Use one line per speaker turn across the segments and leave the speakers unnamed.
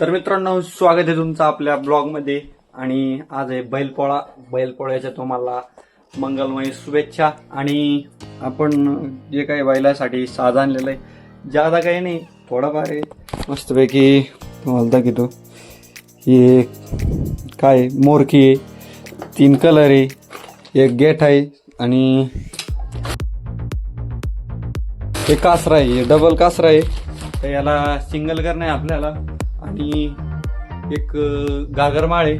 तर मित्रांनो स्वागत आहे तुमचं आपल्या ब्लॉगमध्ये. आणि आज आहे बैलपोळा. बैलपोळ्याच्या तुम्हाला मंगलमय शुभेच्छा. आणि आपण जे काही बैलासाठी साज आणलेलं आहे जादा काही नाही थोडाफार आहे. मस्तपैकी तुम्हाला दाखवतो. हे काय मोरकी आहे तीन कलर आहे एक गेट आहे आणि हे कासरा आहे डबल कासरा आहे. तर याला सिंगल करणं आहे आपल्याला. आणि एक अं, गागरमाळ आहे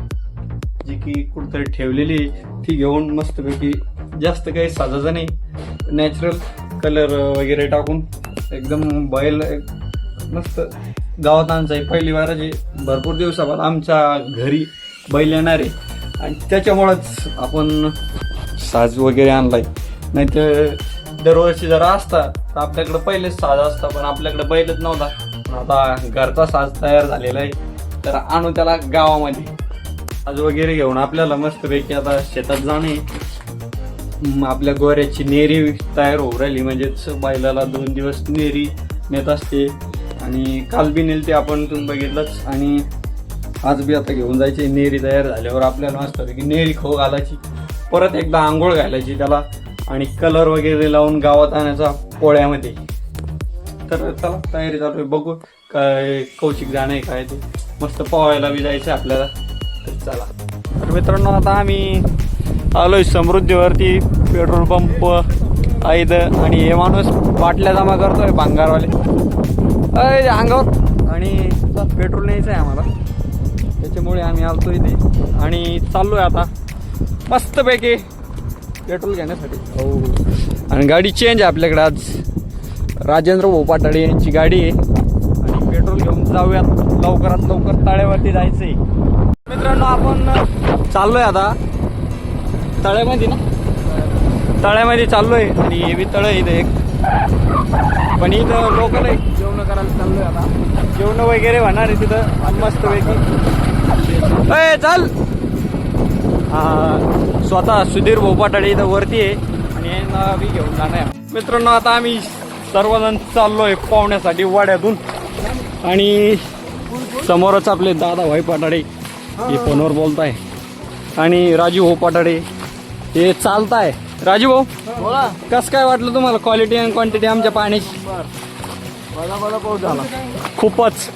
जी की कुठंतरी ठेवलेली आहे. ती घेऊन मस्तपैकी जास्त काही साजायचं नाही. नॅचरल कलर वगैरे टाकून एकदम बैल एक मस्त गावात आहे पहिली वाराची भरपूर दिवसाबाद आमच्या घरी बैल येणार आहे. आणि त्याच्यामुळंच आपण साज वगैरे आणलाय. नाही तर दरवर्षी जरा असता तर आपल्याकडं पहिलेच साज असता पण आपल्याकडे बैलच नव्हता. आता घरचा साज तयार झालेला आहे. तर आणू त्याला गावामध्ये. साज वगैरे घेऊन आपल्याला मस्तपैकी आता शेतात जाणे. आपल्या गोऱ्याची नेरी तयार होऊ राहिली. म्हणजेच बैलाला दोन दिवस नेरी नेत असते. आणि काल बी नेलते आपण तुम्ही बघितलंच. आणि आज बी आता घेऊन जायची. नेरी तयार झाल्यावर आपल्याला मस्त की नेरी खो घालायची. परत एकदा आंघोळ घालायची त्याला. आणि कलर वगैरे लावून गावात आणायचा पोळ्यामध्ये. तर चला तयारी चालू आहे. बघू काय कौशिक जाणं आहे काय ते. मस्त पोहायला बी जायचं आहे आपल्याला. तर चला. तर मित्रांनो आता आम्ही आलोय समृद्धीवरती. पेट्रोल पंप आईद आणि हे माणूस बाटल्या जमा करतोय भांगारवाले. अय अंगावर. आणि पेट्रोल न्यायचं आहे आम्हाला. त्याच्यामुळे आम्ही आलतो इथे. आणि चाललोय आता. मस्तपैकी पेट्रोल घेण्यासाठी. हो आणि गाडी चेंज आहे आपल्याकडे आज. राजेंद्र भाऊ यांची गाडी आहे. आणि पेट्रोल घेऊन जाऊयात. लवकरात लवकर तळ्यावरती जायचंय. मित्रांनो आपण चाललोय आता. तळ्यामध्ये ना? तळ्यामध्ये चाललोय. आणि हे बी तळ आहे इथं एक. पण इथं लोकल आहे. जेवण करायला चाललोय आता. जेवण वगैरे होणार आहे तिथं. आणि मस्तपैकी. अय चाल! स्वतः सुधीर भोपाटाडे इथं वरती आहे. आणि यांना बी घेऊन जाणार आहे. मित्रांनो आता आम्ही सर्वजण चाललोय पाहुण्यासाठी वाड्यातून. आणि समोरच आपले दादा भाई पाटाडे हे फोनवर बोलताय. आणि राजू भाऊ पाटाडे हे चालताय. राजू भाऊ कसं काय वाटलं तुम्हाला क्वालिटी आणि क्वांटिटी आमच्या पाण्याची
पाऊस झाला.
खूपच.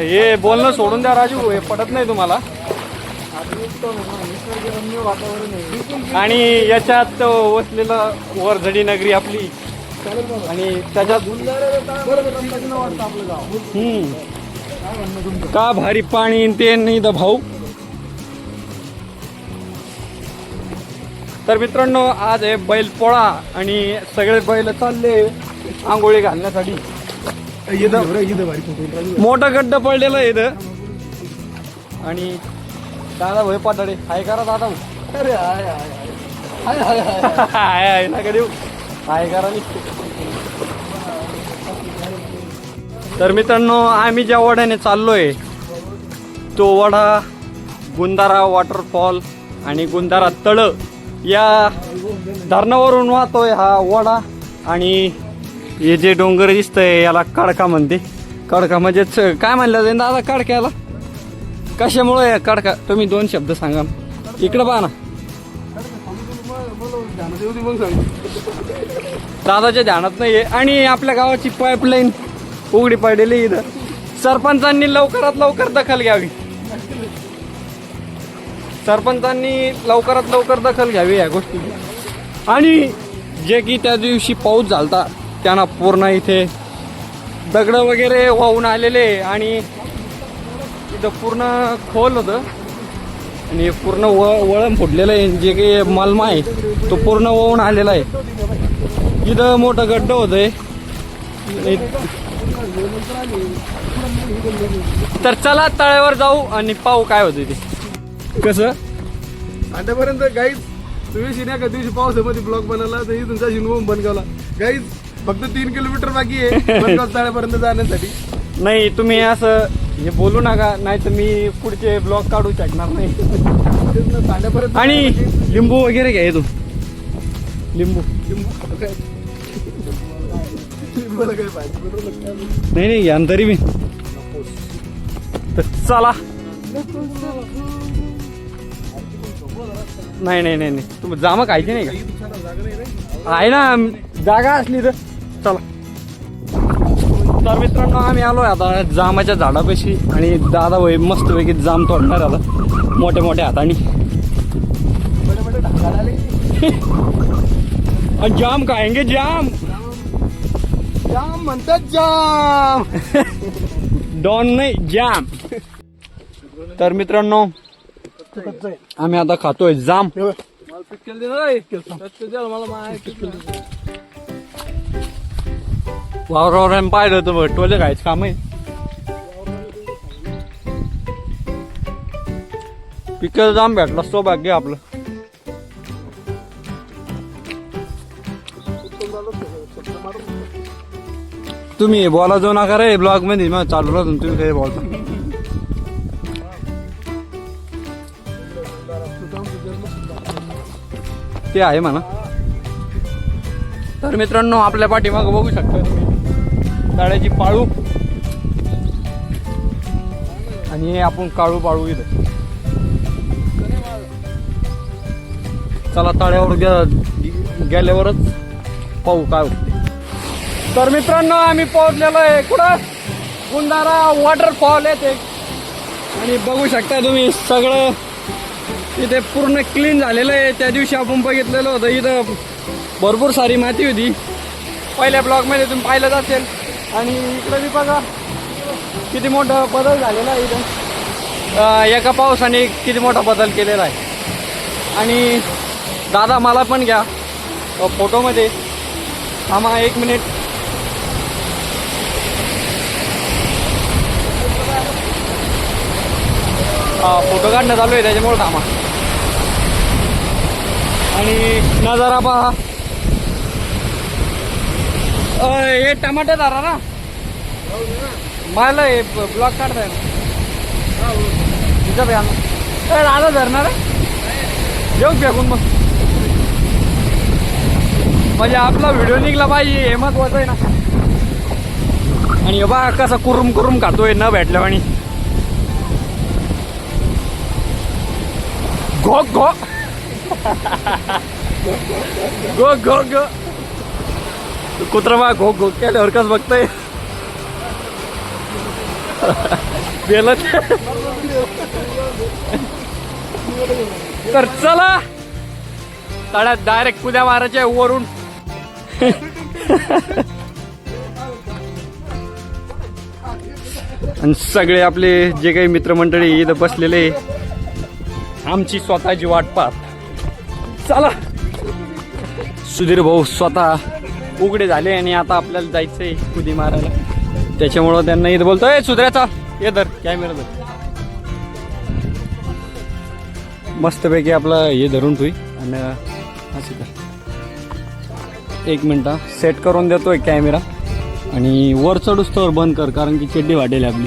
हे बोलणं सोडून द्या राजू हे पटत नाही तुम्हाला.
आहे
आणि याच्यात वसलेलं वरझडी नगरी आपली. आणि त्याच्यात हम्म, का भारी पाणी ते नाही द भाऊ. तर मित्रांनो आज आहे बैल पोळा आणि सगळे बैल चालले आंघोळी घालण्यासाठी. मोठं गड्ड पडलेलं आहे इथं. आणि दादा भाई पाटाडे? हाय करा दादा.
अरे हाय हाय हाय. हाय हाय
ना देऊ. हाय करा तर मित्रांनो आम्ही ज्या वड्याने चाललोय तो वडा गुंदारा वॉटरफॉल आणि गुंदारा तळ या धरणावरून वाहतोय हा वडा. आणि हे जे डोंगर दिसतंय याला कडका म्हणते. कडका म्हणजेच काय म्हणलं जाईल दादा कडक्याला? कशामुळे आहे कडका तुम्ही दोन शब्द सांगा. इकडं पहा ना. दादाच्या ध्यानात नाहीये. आणि आपल्या गावाची पाईपलाईन उघडी पडलेली इथं. सरपंचांनी लवकरात लवकर दखल घ्यावी. सरपंचांनी लवकरात लवकर दखल घ्यावी या गोष्टीची. आणि जे की त्या दिवशी पाऊस झालता त्यांना पूर्ण इथे दगड वगैरे वाहून आलेले आणि इथं पूर्ण खोल होतं. आणि पूर्ण व वळण फुटलेलं आहे. जे काही मलमा आहे तो पूर्ण वाहून आलेला आहे. इथं मोठं गड्ड होतंय. आणि- तर चला तळ्यावर जाऊ आणि पाहू काय होते ते. कसं?
आतापर्यंत गाईज तुम्ही शिन्या का दिवशी पावसामध्ये ब्लॉग बनवला? तर तुमचा शिनवून बनगावला गाईज फक्त तीन किलोमीटर बाकी आहे. तळ्यापर्यंत जाण्यासाठी.
नाही तुम्ही असं हे बोलू नका नाही तर मी पुढचे ब्लॉग काढू शकणार नाही. आणि लिंबू वगैरे घ्या तू. लिंबू.
लिंबू-
नाही नाही घ्या तरी मी. तर चला. नाही नाही नाही नाही. तुम्ही जामा खायची नाही का?
नाही
आहे ना जागा असली तर चला. तर मित्रांनो आम्ही आलोय आता जामाच्या झाडापाशी आणि दादा वय मस्तपैकी जाम तोडणार आता मोठ्या मोठ्या हाताने.
आले
जाम खाएंगे जाम.
जाम म्हणतात जाम.
डॉन नाही जाम. तर मित्रांनो आम्ही आता खातोय जाम.
मला
वावरावर पाहिलं होतं टोले खायचं काम आहे पिकल जाम भेटला सौभाग्य आपलं तुम्ही बोला जो नका रे ब्लॉगमध्ये मग चालू राहतो तुम्ही काही बोलता ते आहे म्हणा तर मित्रांनो आपल्या पाठीमाग बघू शकता तुम्ही ताळ्याची पाळू. आणि हे आपण काळू पाळू इथं. चला तळ्यावर गे गेल्यावरच पाहू काय होते तर मित्रांनो आम्ही पोहोचलेलो आहे कुठं? कुंदारा वॉटरफॉल येते आणि बघू शकता तुम्ही सगळं इथे पूर्ण क्लीन झालेलं आहे. त्या दिवशी आपण बघितलेलं होतं इथं भरपूर सारी माती होती. पहिल्या ब्लॉकमध्ये तुम्ही पाहिलंच असेल. आणि इकडं बी बघा किती मोठा बदल झालेला आहे इथं. एका पावसाने किती मोठा बदल केलेला आहे. आणि दादा मला पण घ्या फोटोमध्ये. थांबा एक मिनिट. फोटो काढणं चालू आहे त्याच्यामुळे थांबा. आणि नजारा पहा. हे टमाटे दारा ना. मला हे ब्लॉक काढताय ना. तिथं बी आणा. ए, दादा धरणार येऊ फेकून मग. म्हणजे आपला व्हिडिओ निघला पाहिजे हे महत्वाचं आहे ना. आणि हे बा कसा कुरुम कुरुम खातोय न भेटल्या आणि घो. घो गो गो गो कुत्रा बा घोक हो, घोक केल्यावर कस बघतोय? गेलं तर चला. तळ्यात डायरेक्ट पुद्या मारायच्या वरून. आणि सगळे आपले जे काही मित्रमंडळी इथं बसलेले आमची स्वतःची वाट पाहत. चला. सुधीर भाऊ स्वतः उघडे झाले आणि आता आपल्याला जायचंय कुदी मारायला. त्याच्यामुळं त्यांना इथं बोलतोय सुधऱ्याचा ये धर कॅमेरा धर. मस्तपैकी आपलं हे धरून तुई आणि असं कर. एक मिनटं सेट करून देतोय कॅमेरा आणि वर चढूच तर बंद कर कारण की चेड्डी वाटेल आपली.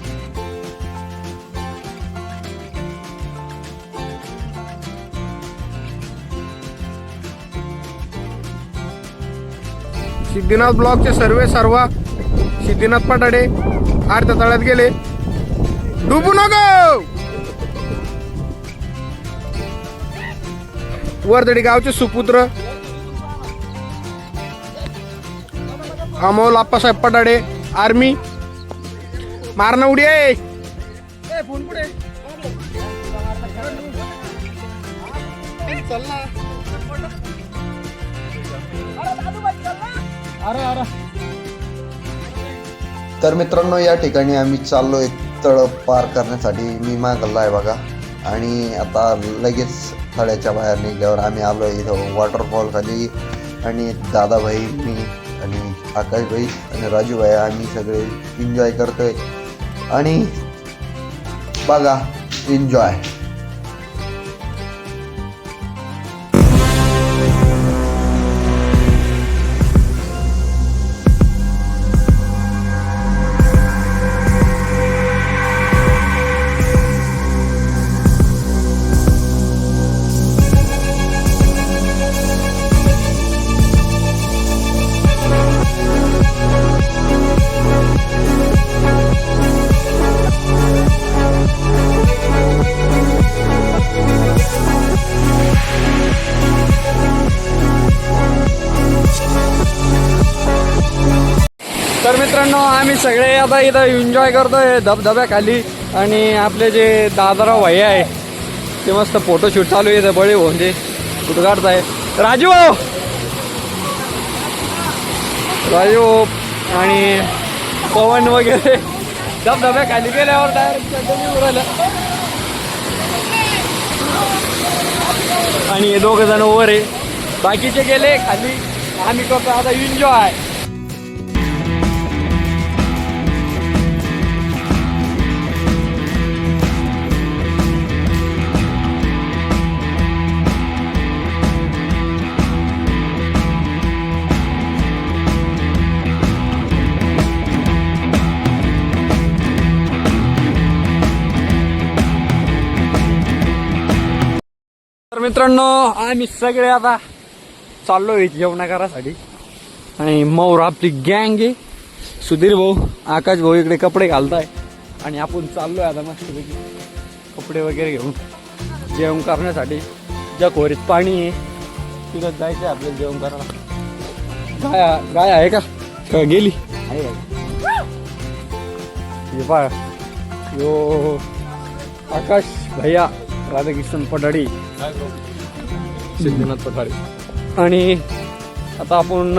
सिद्धिनाथ ब्लॉकचे सर्वे सर्व सिद्धिनाथ पटाडे आरत्या तळ्यात गेले. डुबू नको! वरदडी गावचे सुपुत्र अमोल आप्पासाहेब पटाडे आर्मी. मारणं उडी आहे.
तर मित्रांनो या ठिकाणी आम्ही चाललोय तळ पार करण्यासाठी. मी मागला आहे बघा. आणि आता लगेच तळ्याच्या बाहेर निघल्यावर आम्ही आलो इथं वॉटरफॉल खाली. आणि दादाभाई मी आणि आकाशभाई आणि राजूभाई आम्ही सगळे एन्जॉय करतोय. आणि बघा एन्जॉय
तर मित्रांनो आम्ही सगळे आता इथं एन्जॉय करतोय धबधब्याखाली. आणि आपले जे दादाराव भाई आहे ते मस्त फोटोशूट चालू आहे इथं बळी होऊन ते फोटो काढताय? राजू राजू आणि पवन वगैरे. धबधब्याखाली गेल्यावर डायरेक्ट उरायला आणि हे दोघं जण ओवर आहे. बाकीचे गेले खाली. आम्ही करतो आता एन्जॉय मित्रांनो आम्ही सगळे आता चाललोय जेवणा करासाठी आणि मौर आपली गँग आहे. सुधीर भाऊ आकाश भाऊ इकडे कपडे घालताय. आणि आपण चाललोय आता मस्तपैकी कपडे वगैरे घेऊन जेवण करण्यासाठी. ज्या खोरीत पाणी आहे. तिथं जायचं आपल्याला जेवण करायला. गाय गाय आहे का? गेली? आहे आहे. हे यो आकाश भैया राधाकृष्ण पठाडी सिद्धनाथ पठाडी आणि आता आपण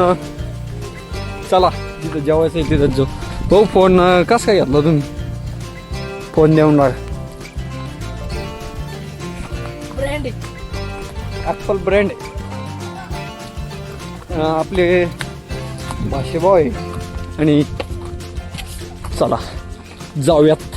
चला जिथं जेवायचं आहे तिथं जाऊ. भाऊ फोन कसा काय घेतला तुम्ही? फोन देऊन ब्रँड ॲपल ब्रँड आपले भाषेभाव आहे. आणि चला जाऊयात.